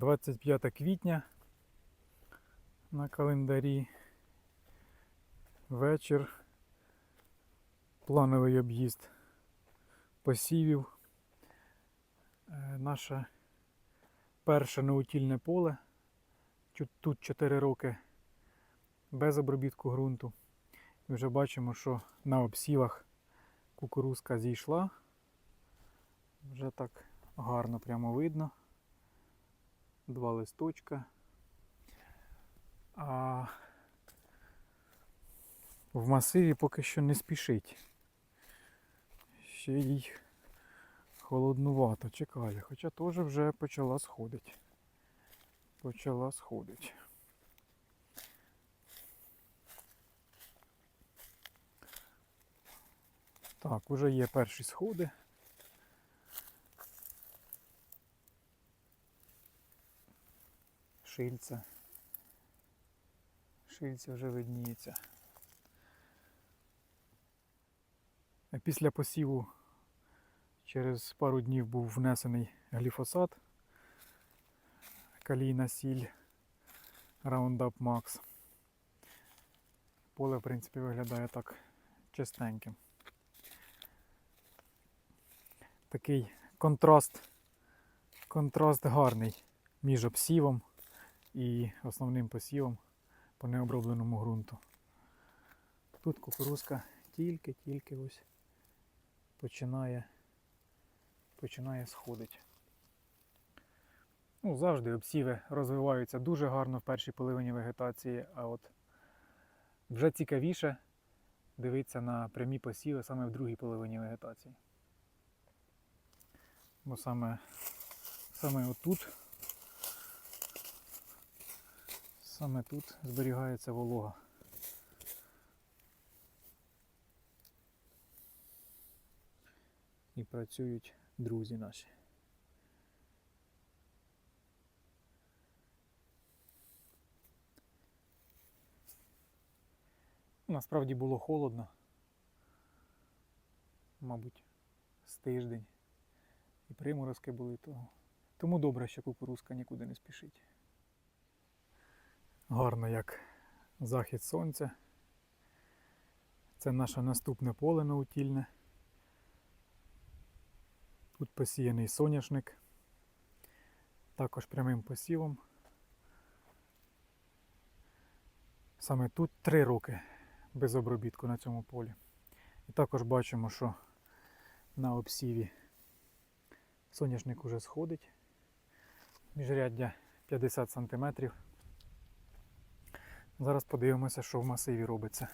25 квітня на календарі. Вечір. Плановий об'їзд посівів. Е, Наше перше наутільне поле. Тут 4 роки без обробітку ґрунту. І вже бачимо, що на обсівах кукурузка зійшла. Вже так гарно прямо видно. Два листочка. А в масиві поки що не спішить. Ще їй холоднувато чекає, хоча теж вже почала сходити. Почала сходити. Так, уже є перші сходи. Шильця. Шильця вже видніється. Після посіву через пару днів був внесений гліфосат, калійна сіль Roundup Max. Поле, в принципі, виглядає так чистеньким. Такий контраст, контраст гарний між обсівом і основним посівом по необробленому ґрунту. Тут кукурузка тільки-тільки ось починає, починає сходити. Ну, завжди обсіви розвиваються дуже гарно в першій половині вегетації, а от вже цікавіше дивитися на прямі посіви саме в другій половині вегетації. Бо саме, саме отут, саме тут зберігається волога. І працюють друзі наші. Насправді було холодно. Мабуть, з тиждень. І приморозки були того. Тому добре, що кукурузка нікуди не спішить. Гарно як захід сонця. Це наше наступне поле наутільне. Тут посіяний соняшник. Також прямим посівом. Саме тут три роки без обробітку на цьому полі. І також бачимо, що на обсіві соняшник уже сходить. Міжряддя 50 см. Зараз подивимося, що в масиві робиться.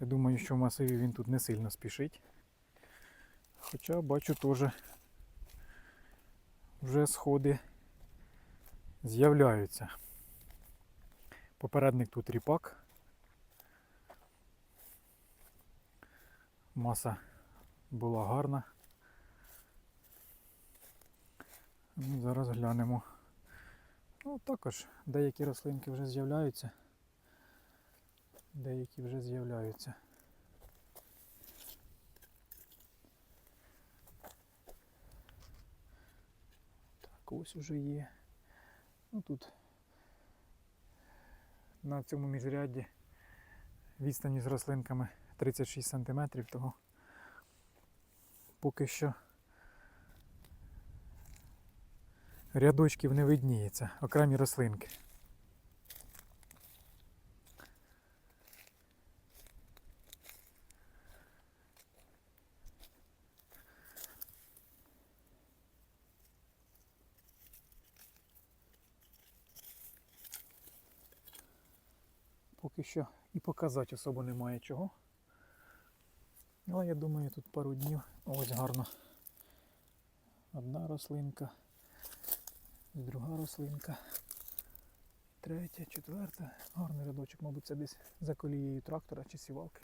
Я думаю, що в масиві він тут не сильно спішить. Хоча бачу теж вже сходи з'являються. Попередник тут ріпак. Маса була гарна. Ну, зараз глянемо. Ну, також деякі рослинки вже з'являються. Деякі вже з'являються. Так, ось уже є. Ну тут на цьому міжрядді відстані з рослинками 36 см, того поки що рядочків не видніється, окремі рослинки. Поки що і показати особо немає чого. Але я думаю, тут пару днів ось гарно. Одна рослинка, друга рослинка, третя, четверта. Гарний рядочок, мабуть, це десь за колією трактора чи сівалки.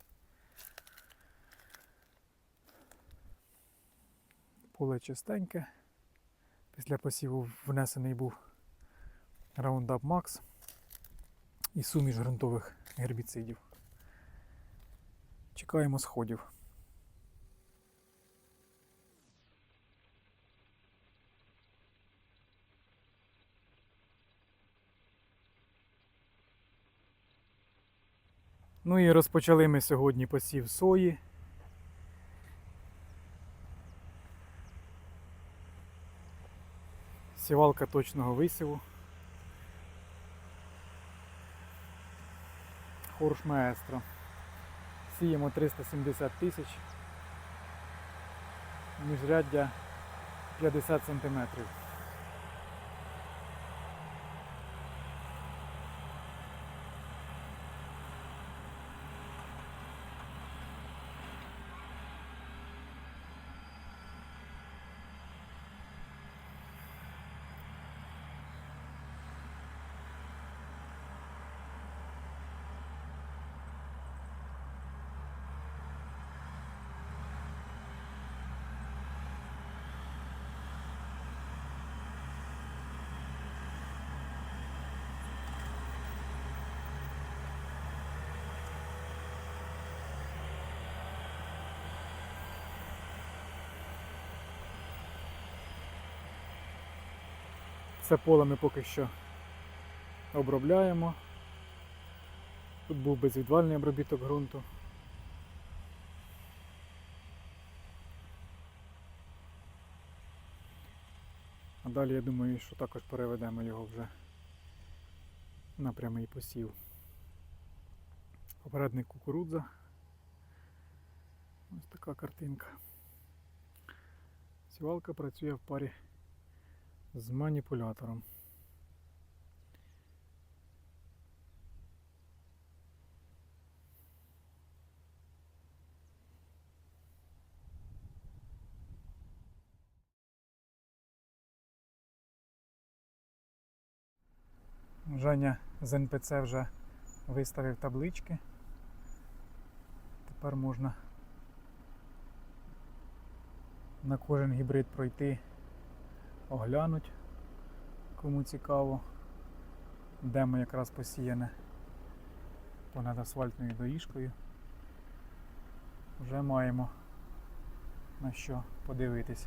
Поле чистеньке. Після посіву внесений був Roundup Max і суміш ґрунтових гербіцидів. Чекаємо сходів. Ну і розпочали ми сьогодні посів сої. Сівалка точного висіву. Хорш маестро. Сіємо 370 тисяч. Міжряддя 50 сантиметрів. Це поле ми поки що обробляємо. Тут був безвідвальний обробіток ґрунту. А далі я думаю, що також переведемо його вже на прямий посів. Попередник кукурудза. Ось така картинка. Сівалка працює в парі з маніпулятором. Женя з НПЦ вже виставив таблички. Тепер можна на кожен гібрид пройти, оглянуть, кому цікаво, демо якраз посіяне понад асфальтною доріжкою. Вже маємо на що подивитись.